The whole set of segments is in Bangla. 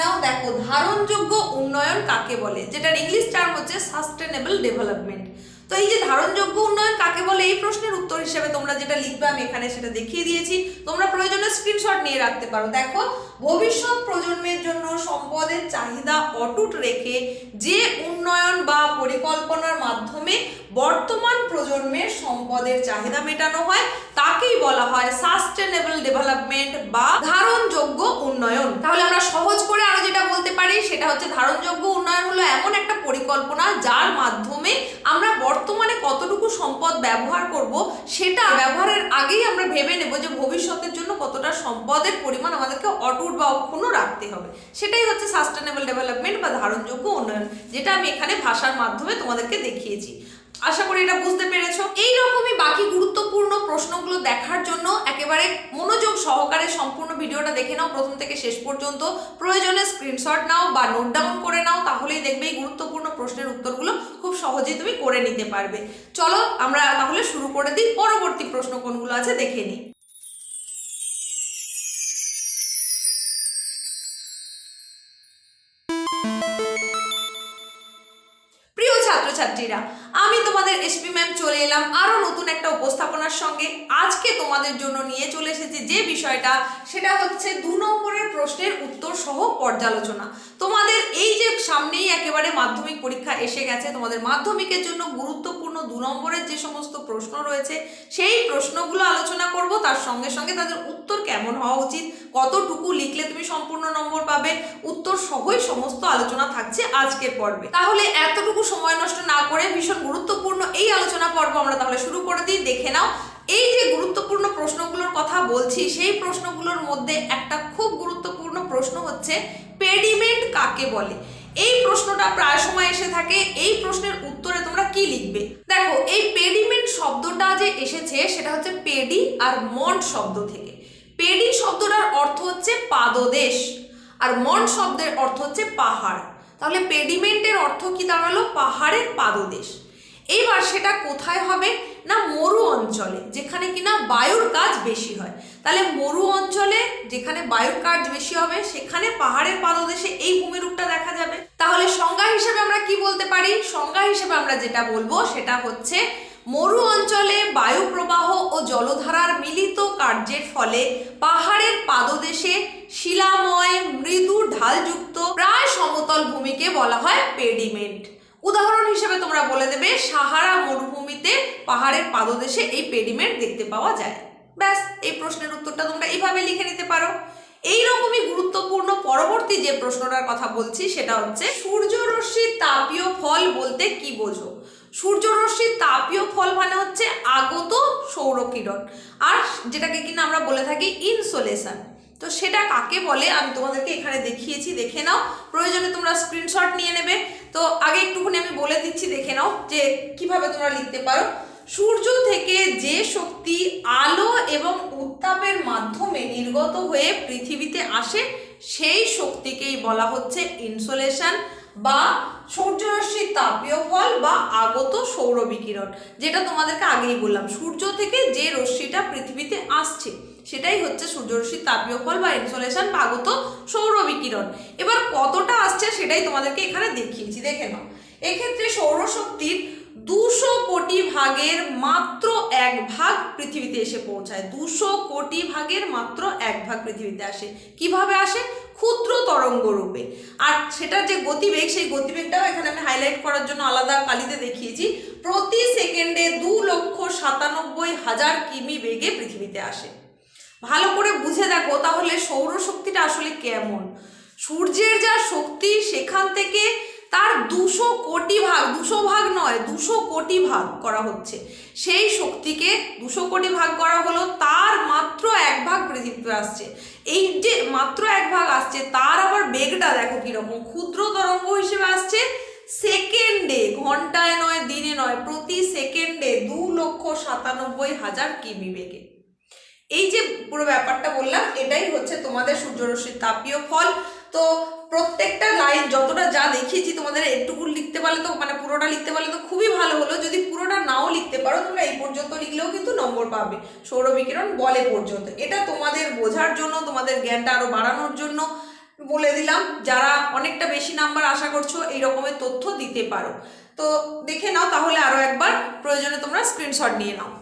নাও দেখো ধারণযোগ্য উন্নয়ন কাকে বলে? যেটার ইংলিশ টার্ম হচ্ছে সাস্টেনেবল ডেভেলপমেন্ট তো এই যে ধারণযোগ্য উন্নয়ন কাকে বলে, এই প্রশ্নের উত্তর হিসেবে তোমরা যেটা লিখবে, আমি এখানে সেটা দেখিয়ে দিয়েছি। তোমরা প্রয়োজনে স্ক্রিনশট নিয়ে রাখতে পারো। দেখো, ভবিষ্যৎ প্রজন্মের জন্য সম্পদের চাহিদা অটুট রেখে যে উন্নয়ন বা পরিকল্পনার মাধ্যমে বর্তমান প্রজন্মের সম্পদের চাহিদা মেটানো হয়, তাকেই বলা হয় সাস্টেনেবল ডেভেলপমেন্ট বা ধারণযোগ্য উন্নয়ন। তাহলে আমরা সহজ করে আরও পারি সেটা হচ্ছে ধারণযোগ্য উন্নয়ন হলো এমন একটা পরিকল্পনা যার মাধ্যমে আমরা বর্তমানে কতটুকু সম্পদ ব্যবহার করব সেটা ব্যবহারের আগেই আমরা ভেবে নেব যে ভবিষ্যতের জন্য কতটা সম্পদের পরিমাণ আমাদেরকে অটুট বা অক্ষুণ্ণ রাখতে হবে। সেটাই হচ্ছে সাস্টেনেবল ডেভেলপমেন্ট বা ধারণযোগ্য উন্নয়ন, যেটা আমি এখানে ভাষার মাধ্যমে তোমাদেরকে দেখিয়েছি। আশা করি এটা বুঝতে পেরেছ। এই রকমই বাকি গুরুত্বপূর্ণ প্রশ্নগুলো দেখার জন্য একেবারে মনোযোগ সহকারে সম্পূর্ণ ভিডিওটা দেখে নাও, প্রথম থেকে শেষ পর্যন্ত। প্রয়োজনে স্ক্রিনশট নাও বা নোট ডাউন করে নাও, তাহলেই দেখবে এই গুরুত্বপূর্ণ প্রশ্নের উত্তরগুলো খুব সহজেই তুমি করে নিতে পারবে। চলো আমরা তাহলে শুরু করে দিই। পরবর্তী প্রশ্ন কোনগুলো আছে দেখে নিই। তোমাদের এসপি ম্যাম চলে এলাম আরও নতুন একটা উপস্থাপনার সঙ্গে। আজকে তোমাদের জন্য নিয়ে চলে এসেছি যে বিষয়টা, সেটা হচ্ছে দু নম্বরের প্রশ্নের উত্তর সহ পর্যালোচনা। তোমাদের এই যে সামনেই একেবারে মাধ্যমিক পরীক্ষা এসে গেছে, তোমাদের মাধ্যমিকের জন্য গুরুত্বপূর্ণ দু নম্বরের যে সমস্ত প্রশ্ন রয়েছে, সেই প্রশ্নগুলো আলোচনা করব। তার সঙ্গে সঙ্গে তাদের উত্তর কেমন হওয়া উচিত কতটুকু লিখলে তুমি সম্পূর্ণ নম্বর পাবে? উত্তর সহই সমস্ত আলোচনা থাকছে আজকের পর্বে। তাহলে এতটুকু সময় নষ্ট না করে ভীষণ গুরুত্বপূর্ণ এই আলোচনা পর্ব আমরা তাহলে শুরু করে দিই। দেখে নাও, এই যে গুরুত্বপূর্ণ প্রশ্নগুলোর কথা বলছি, সেই প্রশ্নগুলোর মধ্যে একটা খুব গুরুত্বপূর্ণ প্রশ্ন হচ্ছে পেডিমেন্ট কাকে বলে? এই প্রশ্নটা প্রায় সময় এসে থাকে। এই প্রশ্নের উত্তরে তোমরা কি লিখবে? দেখো, এই পেডিমেন্ট শব্দটা যে এসেছে, সেটা হচ্ছে পেডি আর মন্ট শব্দ থেকে। পেডি শব্দটার অর্থ হচ্ছে পাদদেশ আর মন শব্দের অর্থ হচ্ছে পাহাড়। তাহলে পেডিমেন্টের অর্থ কি দাঁড়াল? পাহাড়ের পাদদেশ। এইবার সেটা কোথায় হবে? না মরু অঞ্চলে, যেখানে কিনা বায়ুর কাজ বেশি হয়। তাহলে মরু অঞ্চলে যেখানে বায়ুর কাজ বেশি হবে, সেখানে পাহাড়ের পাদদেশে এই ভূমিরূপটা দেখা যাবে। তাহলে সংজ্ঞা হিসেবে আমরা কি বলতে পারি? সংজ্ঞা হিসেবে আমরা যেটা বলব সেটা হচ্ছে মরু অঞ্চলে বায়ু প্রবাহ ও জলধারার মিলিত কার্যের ফলে পাহাড়ের পাদদেশে শিলাময় মৃদু ঢালযুক্ত প্রায় সমতল ভূমিকে বলা হয় পেডিমেন্ট। উদাহরণ হিসেবে তোমরা বলে দেবে, সাহারা মরুভূমিতে পাহাড়ের পাদদেশে এই পেডিমেন্ট দেখতে পাওয়া যায়। ব্যাস, এই প্রশ্নের উত্তরটা তোমরা এইভাবে লিখে নিতে পারো। এই রকমই গুরুত্বপূর্ণ পরবর্তী যে প্রশ্নটার কথা বলছি, সেটা হচ্ছে সূর্যরশ্মির তাপীয় ফল বলতে কি বোঝো? সূর্যরশ্মির তাপীয় ফল মানে হচ্ছে আগত সৌরকিরণ। আর যেটাকে কিনা আমরা বলে থাকি ইনসোলেশন তো সেটা কাকে বলে? আমি তোমাদেরকে এখানে দেখিয়েছি, দেখে নাও। প্রয়োজনে তোমরা স্ক্রিনশট নিয়ে নেবে। তো আগে একটুখানি আমি বলে দিচ্ছি, দেখে নাও যে কীভাবে তোমরা লিখতে পারো। সূর্য থেকে যে শক্তি আলো এবং উত্তাপের মাধ্যমে নির্গত হয়ে পৃথিবীতে আসে, সেই শক্তিকেই বলা হচ্ছে ইনসোলেশন বা সূর্যরশ্মির তাপীয় ফল বা আগত সৌর বিকিরণ যেটা তোমাদেরকে আগেই বললাম। সূর্য থেকে যে রশ্মিটা পৃথিবীতে আসছে, সেটাই হচ্ছে সূর্যরশ্মির তাপীয় ফল বা ইনসোলেশন বা আগত সৌর বিকিরণ এবার কতটা আসছে সেটাই তোমাদেরকে এখানে দেখিয়েছি, দেখে নাও। এক্ষেত্রে সৌরশক্তির দুশো কোটি ভাগের মাত্র এক ভাগ পৃথিবীতে এসে পৌঁছায়। দুশো কোটি ভাগের মাত্র এক ভাগ পৃথিবীতে আসে। কীভাবে আসে? ক্ষুদ্র তরঙ্গ রূপে। আর সেটার যে গতিবেগ, সেই গতিবেগটাও এখানে আমি হাইলাইট করার জন্য আলাদা কালিতে দেখিয়েছি। প্রতি সেকেন্ডে দু লক্ষ সাতানব্বই হাজার কিমি বেগে পৃথিবীতে আসে। ভালো করে বুঝে দেখো তাহলে সৌরশক্তিটা আসলে কেমন? সূর্যের যা শক্তি সেখান থেকে তার দুশো কোটি ভাগ, দুশো ভাগ নয়, দুশো কোটি ভাগ করা হচ্ছে। সেই শক্তিকে দুশো কোটি ভাগ করা হলো, তার মাত্র এক ভাগ পৃথিবীতে আসছে। এই যে মাত্র এক ভাগ আসছে, তার আবার বেগটা দেখো কীরকম, ক্ষুদ্র তরঙ্গ হিসেবে আসছে, সেকেন্ডে, ঘন্টায় নয়, দিনে নয়, প্রতি সেকেন্ডে দু লক্ষ সাতানব্বই হাজার কিমি বেগে। এই যে পুরো ব্যাপারটা বললাম, এটাই হচ্ছে তোমাদের সূর্যরশ্মির তাপীয় ফল। তো প্রত্যেকটা লাইন যতটা যা দেখিয়েছি তোমাদের একটুকু লিখতে পারলে তো মানে পুরোটা লিখতে পারলে তো খুবই ভালো হলো। যদি পুরোটা নাও লিখতে পারো, তোমরা এই পর্যন্ত লিখলেও কিন্তু নম্বর পাবে। সৌরবিকিরণ বলে পর্যন্ত। এটা তোমাদের বোঝার জন্য, তোমাদের জ্ঞানটা আরও বাড়ানোর জন্য বলে দিলাম। যারা অনেকটা বেশি নাম্বার আশা করছ, এই রকমের তথ্য দিতে পারো। তো দেখে নাও তাহলে আরও একবার। প্রয়োজনে তোমরা স্ক্রিনশট নিয়ে নাও।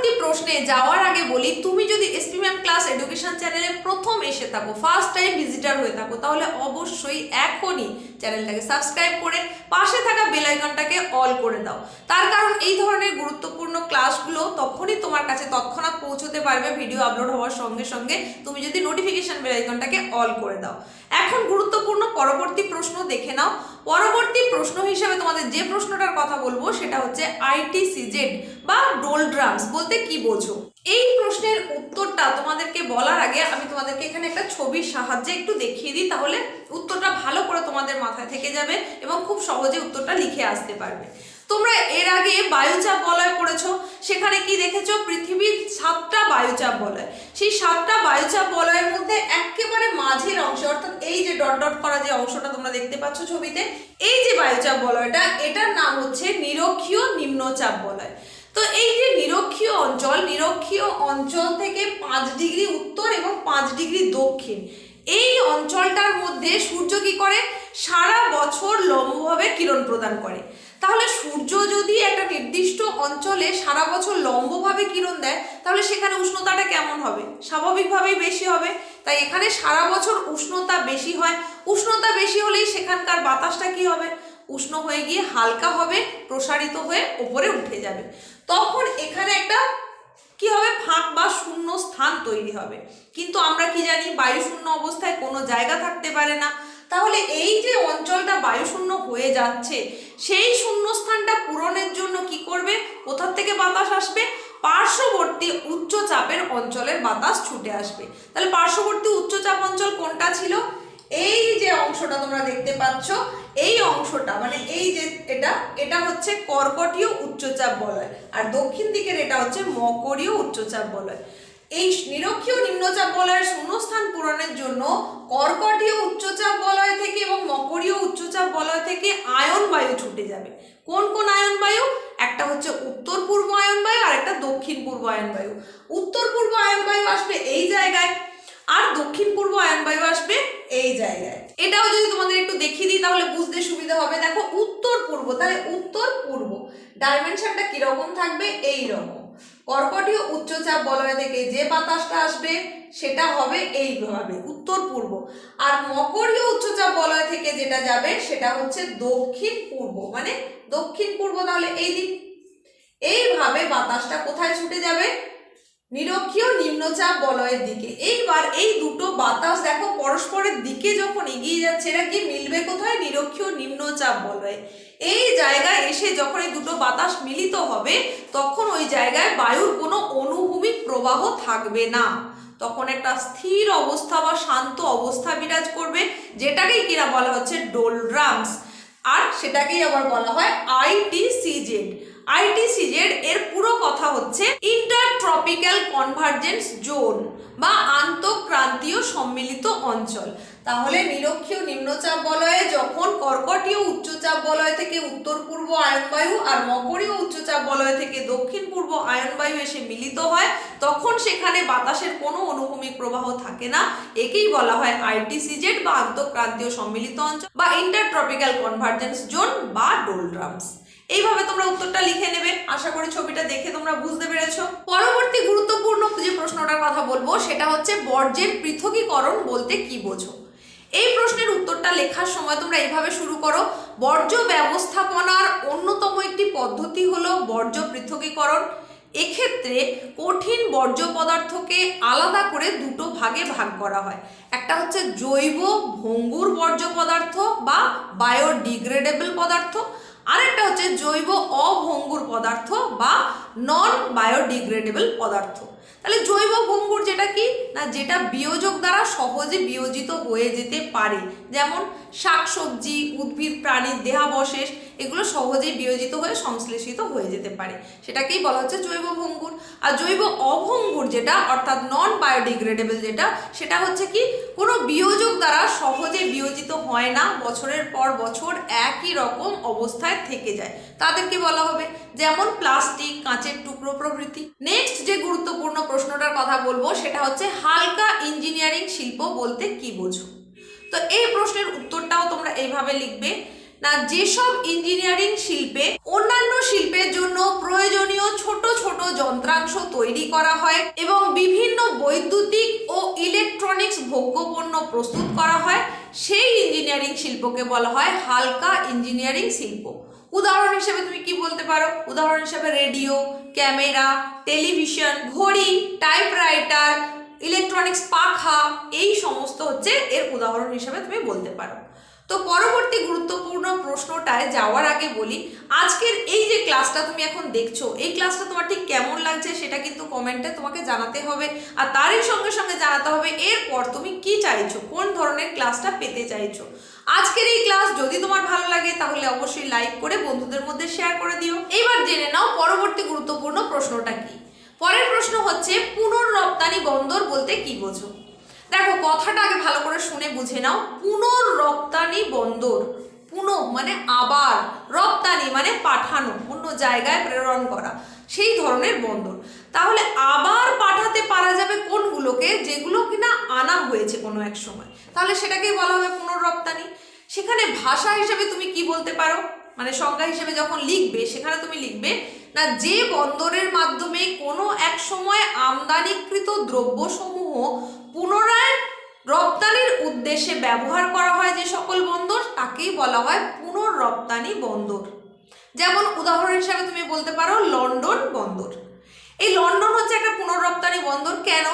পরবর্তী প্রশ্নে যাওয়ার আগে বলি, তুমি যদি এসপি ম্যাম ক্লাস এডুকেশন চ্যানেলে প্রথম এসে থাকো ফার্স্ট টাইম ভিজিটার হয়ে থাকো, তাহলে অবশ্যই এখনই চ্যানেলটাকে সাবস্ক্রাইব করে পাশে থাকা বেল আইকনটাকে অল করে দাও। তার কারণ এই ধরনের গুরুত্বপূর্ণ ক্লাসগুলো তখনই তোমার কাছে তৎক্ষণাৎ পৌঁছতে পারবে ভিডিও আপলোড হওয়ার সঙ্গে সঙ্গে তুমি যদি নোটিফিকেশন বেল আইকনটাকে অল করে দাও। এখন গুরুত্বপূর্ণ পরবর্তী প্রশ্ন দেখে নাও পরবর্তী প্রশ্ন হিসেবে তোমাদের যে প্রশ্নটার কথা বলব, সেটা হচ্ছে আইটি আইটিসিজেড বা ডোল ড্রামস বলতে কি বোঝো? এই প্রশ্নের উত্তরটা তোমাদেরকে বলার আগে আমি তোমাদেরকে এখানে একটা ছবির সাহায্যে একটু দেখিয়ে দিই, তাহলে উত্তরটা ভালো করে তোমাদের মাথায় থেকে যাবে এবং খুব সহজে উত্তরটা লিখে আসতে পারবে। তোমরা এর আগে বায়ুচাপ বলয় পড়েছো, সেখানে কি দেখেছ? পৃথিবীর সাতটা বায়ুচাপ বলয়। সেই সাতটা বায়ুচাপ বলয়ের মধ্যে একেবারে মাঝের অংশ, অর্থাৎ এই যে ডট ডট করা যে অংশটা তোমরা দেখতে পাচ্ছ ছবিতে, এই যে বায়ুচাপ বলয়টা, এটার নাম হচ্ছে নিরক্ষীয় নিম্নচাপ বলয়। তো এই যে নিরক্ষীয় অঞ্চল নিরক্ষীয় অঞ্চল থেকে পাঁচ ডিগ্রি উত্তর এবং পাঁচ ডিগ্রি দক্ষিণ, এই অঞ্চলটার মধ্যে সূর্য কি করে? সারা বছর লম্বভাবে কিরণ প্রদান করে। তাহলে সূর্য যদি একটা নির্দিষ্ট অঞ্চলে সারা বছর লম্বভাবে কিরণ দেয়, তাহলে সেখানে উষ্ণতাটা কেমন হবে? স্বাভাবিকভাবেই বেশি হবে। তাই এখানে সারা বছর উষ্ণতা বেশি হয়। উষ্ণতা বেশি হলেই সেখানকার বাতাসটা কি হবে? উষ্ণ হয়ে গিয়ে হালকা হবে, প্রসারিত হয়ে ওপরে উঠে যাবে। তখন এখানে একটা কি হবে? ফাঁক বা শূন্য স্থান তৈরি হবে। কিন্তু আমরা কি জানি? বায়ু শূন্য অবস্থায় কোনো জায়গা থাকতে পারে না। তাহলে এই যে অঞ্চলটা বায়ুশূন্য হয়ে যাচ্ছে, সেই শূন্যস্থানটা পূরণের জন্য কি করবে? কোথার থেকে বাতাস আসবে? পার্শ্ববর্তী উচ্চচাপের অঞ্চলের বাতাস ছুটে আসবে। তাহলে পার্শ্ববর্তী উচ্চচাপ অঞ্চল কোনটা ছিল? এই যে অংশটা তোমরা দেখতে পাচ্ছ, এই অংশটা মানে এই যে এটা এটা হচ্ছে কর্কটীয় উচ্চচাপ বলয়, আর দক্ষিণ দিকের এটা হচ্ছে মকরীয় উচ্চচাপ বলয়। এই নিরক্ষীয় নিম্নচাপ বলয়ের শূন্যস্থান পূরণের জন্য কর্কটীয় উচ্চচাপ বলয় থেকে এবং মকরীয় উচ্চচাপ বলয় থেকে আয়ন বায়ু ছুটে যাবে। কোন কোন আয়ন বায়ু? একটা হচ্ছে উত্তর পূর্ব আয়ন বায়ু, আর একটা দক্ষিণ পূর্ব আয়ন বায়ু। উত্তর পূর্ব আয়ন বায়ু আসবে এই জায়গায়, আর দক্ষিণ পূর্ব আয়ন বায়ু আসবে এই জায়গায়। এটাও যদি তোমাদের একটু দেখিয়ে দিই, তাহলে বুঝতে সুবিধা হবে। দেখো, উত্তর পূর্ব, তাহলে উত্তর পূর্ব। ডাইমেনশনটা কীরকম থাকবে? এই রকম। কর্কটীয় উচ্চচাপ বলয় থেকে যে বাতাসটা আসবে, সেটা হবে এইভাবে উত্তর পূর্ব। আর মকরীয় উচ্চচাপ বলয় থেকে যেটা যাবে, সেটা হচ্ছে দক্ষিণ পূর্ব। মানে দক্ষিণ পূর্ব তাহলে এই দিক। এইভাবে বাতাসটা কোথায় ছুটে যাবে? নিরক্ষীয় নিম্নচাপ বলয়ের দিকে। এইবার এই দুটো বাতাস দেখো পরস্পরের দিকে যখন এগিয়ে যাচ্ছে, এরা কি মিলবে কোথায়? নিরক্ষীয় নিম্নচাপ বলয়ে। এই জায়গায় এসে যখন এই দুটো বাতাস মিলিত হবে, তখন ওই জায়গায় বায়ুর কোনো অনুভূমিক প্রবাহ থাকবে না। তখন একটা স্থির অবস্থা বা শান্ত অবস্থা বিরাজ করবে, যেটাকেই কিনা বলা হচ্ছে ডোলড্রামস। আর সেটাকেই আবার বলা হয় আইটিসিজেড। আইটিসিজেড এর পুরো কথা হচ্ছে ইন্টারট্রপিক্যাল কনভার্জেন্স জোন বা আন্তঃক্রান্তীয় সম্মিলিত অঞ্চল। তাহলে নিরক্ষীয় নিম্নচাপ বলয়ে যখন কর্কটীয় উচ্চচাপ বলয় থেকে উত্তর পূর্ব আয়নবায়ু আর মকরীয় উচ্চচাপ বলয় থেকে দক্ষিণ পূর্ব আয়নবায়ু এসে মিলিত হয়, তখন সেখানে বাতাসের কোনো অনুভূমিক প্রবাহ থাকে না। একেই বলা হয় আইটিসিজেড বা আন্তঃক্রান্তীয় সম্মিলিত অঞ্চল বা ইন্টারট্রপিক্যাল কনভার্জেন্স জোন বা ডোলড্রামস এইভাবে তোমরা উত্তরটা লিখে নেবে। আশা করি ছবিটা দেখে তোমরা বুঝতে পেরেছ। পরবর্তী গুরুত্বপূর্ণ যে প্রশ্নটার কথা বলব, সেটা হচ্ছে বর্জ্যের পৃথকীকরণ বলতে কি বোঝো? এই প্রশ্নের উত্তরটা লেখার সময় তোমরা এইভাবে শুরু করো। বর্জ্য ব্যবস্থাপনার অন্যতম একটি পদ্ধতি হলো বর্জ্য পৃথকীকরণ। এক্ষেত্রে কঠিন বর্জ্য পদার্থকে আলাদা করে দুটো ভাগে ভাগ করা হয়। একটা হচ্ছে জৈব ভঙ্গুর বর্জ্য পদার্থ বা বায়োডিগ্রেডেবল পদার্থ আরেকটা হচ্ছে জৈব অভঙ্গুর পদার্থ বা নন বায়োডিগ্রেডেবল পদার্থ। তাহলে জৈব ভঙ্গুর যেটা কি? না, যেটা বিয়োজক দ্বারা সহজে বিয়োজিত হয়ে যেতে পারে। যেমন শাকসবজি, উদ্ভিদ, প্রাণীর দেহাবশেষ, এগুলো সহজেই বিয়োজিত হয়ে সংশ্লেষিত হয়ে যেতে পারে। সেটাকেই বলা হচ্ছে জৈব ভঙ্গুর। আর জৈব অভঙ্গুর যেটা, অর্থাৎ নন বায়োডিগ্রেডেবল যেটা, সেটা হচ্ছে কি, কোনো বিয়োজক দ্বারা সহজে বিয়োজিত হয় না, বছরের পর বছর একই রকম অবস্থায় থেকে যায়। তাদেরকে বলা হবে যেমন প্লাস্টিক, কাঁচের টুকরো প্রভৃতি। নেক্সট যে গুরুত্বপূর্ণ প্রশ্নটার কথা বলব, সেটা হচ্ছে হালকা ইঞ্জিনিয়ারিং শিল্প বলতে কি বোঝো? তো এই প্রশ্নের উত্তরটাও তোমরা এইভাবে লিখবে। না, যেসব ইঞ্জিনিয়ারিং শিল্পে, অন্যান্য শিল্পের জন্য প্রয়োজনীয় ছোট ছোট যন্ত্রাংশ তৈরি করা হয় এবং বিভিন্ন বৈদ্যুতিক ও ইলেকট্রনিক্স ভোগ্যপণ্য প্রস্তুত করা হয়, সেই ইঞ্জিনিয়ারিং শিল্পকে বলা হয় হালকা ইঞ্জিনিয়ারিং শিল্প। উদাহরণ হিসেবে তুমি কি বলতে পারো? উদাহরণ হিসেবে রেডিও, ক্যামেরা, টেলিভিশন, ঘড়ি টাইপরাইটার ইলেকট্রনিক্স পাখা, এই সমস্ত হচ্ছে এর উদাহরণ হিসেবে তুমি বলতে পারো। তো পরবর্তী গুরুত্বপূর্ণ প্রশ্নটায় যাওয়ার আগে বলি, আজকের এই যে ক্লাসটা তুমি এখন দেখছ, এই ক্লাসটা তোমার ঠিক কেমন লাগছে সেটা কিন্তু কমেন্টে তোমাকে জানাতে হবে আর তারই সঙ্গে সঙ্গে জানাতে হবে এরপর তুমি কি চাইছো, কোন ধরনের ক্লাসটা পেতে চাইছো। আজকের এই ক্লাস যদি তোমার ভালো লাগে তাহলে অবশ্যই লাইক করে বন্ধুদের মধ্যে শেয়ার করে দিও। এবার জেনে নাও পরবর্তী গুরুত্বপূর্ণ প্রশ্নটা কি। পরের প্রশ্ন হচ্ছে, পুনর্রপ্তানি কি বোঝো? দেখো, কথাটা আগে ভালো করে শুনে বুঝে নাও। পুনর্রপ্তানি বন্দর। পুনঃ মানে আবার। রপ্তানি মানে পাঠানো, অন্য জায়গায় প্রেরণ করা। সেই ধরনের বন্দর। তাহলে আবার পাঠাতে পারা যাবে কোনগুলোকে? যেগুলো কিনা আনা হয়েছে কোনো এক সময়। তাহলে সেটাকেই বলা হবে পুনর্রপ্তানি সেখানে ভাষা হিসেবে তুমি কি বলতে পারো? মানে সংজ্ঞা হিসেবে যখন লিখবে, সেখানে তুমি লিখবে, না, যে বন্দরের মাধ্যমে কোনো এক সময় আমদানিকৃত দ্রব্যসমূহ পুনরায় রপ্তানির উদ্দেশ্যে ব্যবহার করা হয় যে সকল বন্দর, তাকেই বলা হয় পুনর্রপ্তানি বন্দর। যেমন উদাহরণ হিসাবে তুমি বলতে পারো, লন্ডন বন্দর। এই লন্ডন হচ্ছে একটা পুনর্রপ্তানি বন্দর। কেন?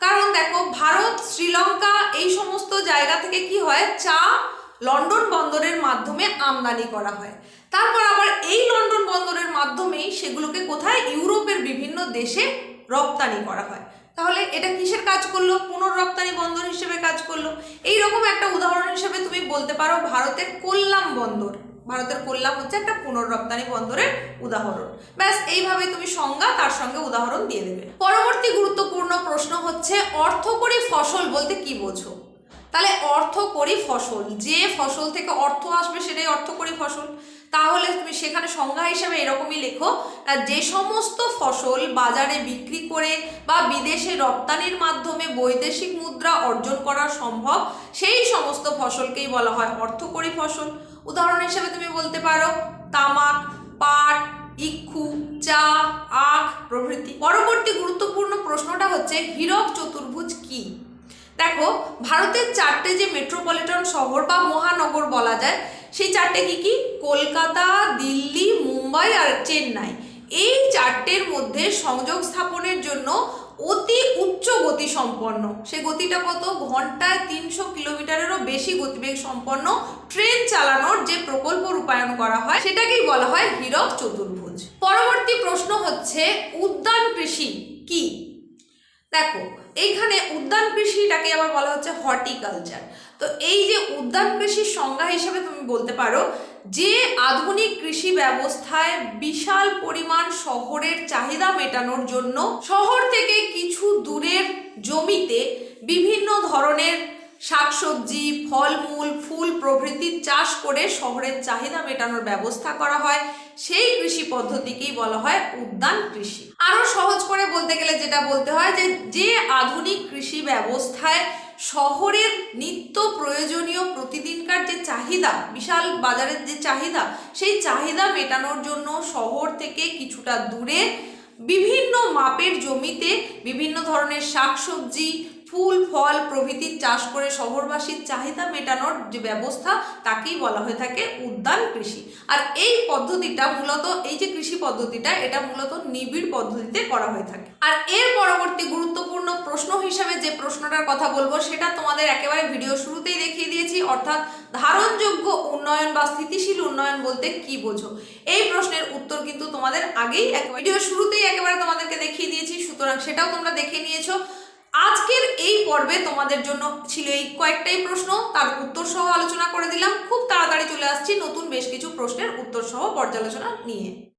কারণ দেখো, ভারত, শ্রীলঙ্কা এই সমস্ত জায়গা থেকে কি হয়? চা লন্ডন বন্দরের মাধ্যমে আমদানি করা হয়। তারপর আবার এই লন্ডন বন্দরের মাধ্যমেই সেগুলোকে কোথায়? ইউরোপের বিভিন্ন দেশে রপ্তানি করা হয়। তাহলে এটা কিসের কাজ করল? পুনর্রপ্তানি বন্দর হিসেবে কাজ করল। এই রকম একটা উদাহরণ হিসেবে তুমি বলতে পারো ভারতের কোল্লাম বন্দর। ভারতের কোল্লাম হচ্ছে একটা পুনর্রপ্তানি বন্দরের উদাহরণ। ব্যাস, এইভাবে তুমি সংজ্ঞা, তার সঙ্গে উদাহরণ দিয়ে দেবে। পরবর্তী গুরুত্বপূর্ণ প্রশ্ন হচ্ছে, অর্থকরী ফসল বলতে কি বোঝো? তাহলে অর্থকরী ফসল। যে ফসল থেকে অর্থ আসবে সেটাই অর্থকরী ফসল। তাহলে তুমি সেখানে সংজ্ঞা হিসেবে এরকমই লেখো যে সমস্ত ফসল বাজারে বিক্রি করে বা বিদেশে রপ্তানির মাধ্যমে বৈদেশিক মুদ্রা অর্জন করা সম্ভব, সেই সমস্ত ফসলকেই বলা হয় অর্থকরী ফসল। উদাহরণ হিসেবে তুমি বলতে পারো, তামাক, পাট, ইক্ষু, চা, আখ প্রভৃতি। পরবর্তী গুরুত্বপূর্ণ প্রশ্নটা হচ্ছে, হীরক চতুর্ভুজ কি? দেখো, ভারতের চারটে যে মেট্রোপলিটন শহর বা মহানগর বলা যায়, সেই চারটে কি কি? কলকাতা, দিল্লি, মুম্বাই আর চেন্নাই। এই চারটের মধ্যে সংযোগ স্থাপনের জন্য অতি উচ্চ গতি সম্পন্ন। সে গতিটা কত? ঘন্টায় তিনশো কিলোমিটারেরও বেশি গতিবেগ সম্পন্ন ট্রেন চালানোর যে প্রকল্প রূপায়ণ করা হয়, সেটাকেই বলা হয় হীরক চতুর্ভুজ। পরবর্তী প্রশ্ন হচ্ছে, উদ্যান কৃষি কি? দেখো এইখানে উদ্যান কৃষিটাকে আবার বলা হচ্ছে হর্টিকালচার। তো এই যে উদ্যান কৃষির সংজ্ঞা হিসেবে তুমি বলতে পারো, যে আধুনিক কৃষি ব্যবস্থায় বিশাল পরিমাণ শহরের চাহিদা মেটানোর জন্য শহর থেকে কিছু দূরের জমিতে বিভিন্ন ধরনের শাকসবজি, ফলমূল, ফুল প্রভৃতির চাষ করে শহরের চাহিদা মেটানোর ব্যবস্থা করা হয়। সেই কৃষি পদ্ধতিকেই বলা হয় উদ্যান কৃষি। আরও সহজ করে বলতে গেলে যেটা বলতে হয় যে যে আধুনিক কৃষি ব্যবস্থায় শহরের নিত্য প্রয়োজনীয় প্রতিদিনকার যে চাহিদা, বিশাল বাজারের যে চাহিদা, সেই চাহিদা মেটানোর জন্য শহর থেকে কিছুটা দূরে বিভিন্ন মাপের জমিতে বিভিন্ন ধরনের শাকসবজি ফুল, ফল প্রভৃতির চাষ করে শহরবাসীর চাহিদা মেটানোর যে ব্যবস্থা, তাকেই বলা হয়ে থাকে উদ্যান কৃষি। আর এই পদ্ধতিটা মূলত, এই যে কৃষি পদ্ধতিটা, এটা মূলত নিবিড় পদ্ধতিতে করা হয়ে থাকে। আর এর পরবর্তী গুরুত্বপূর্ণ প্রশ্ন হিসাবে যে প্রশ্নটার কথা বলব, সেটা তোমাদের একেবারে ভিডিও শুরুতেই দেখিয়ে দিয়েছি, অর্থাৎ ধারণযোগ্য উন্নয়ন বা স্থিতিশীল উন্নয়ন বলতে কি বোঝো? এই প্রশ্নের উত্তর কিন্তু তোমাদের আগেই ভিডিও শুরুতেই একেবারে তোমাদেরকে দেখিয়ে দিয়েছি, সুতরাং সেটাও তোমরা দেখে নিয়েছো। আজকের এই পর্বে তোমাদের জন্য ছিল এই কয়েকটাই প্রশ্ন, তার উত্তর সহ আলোচনা করে দিলাম। খুব তাড়াতাড়ি চলে আসছি নতুন বেশ কিছু প্রশ্নের উত্তর সহ পর্যালোচনা নিয়ে।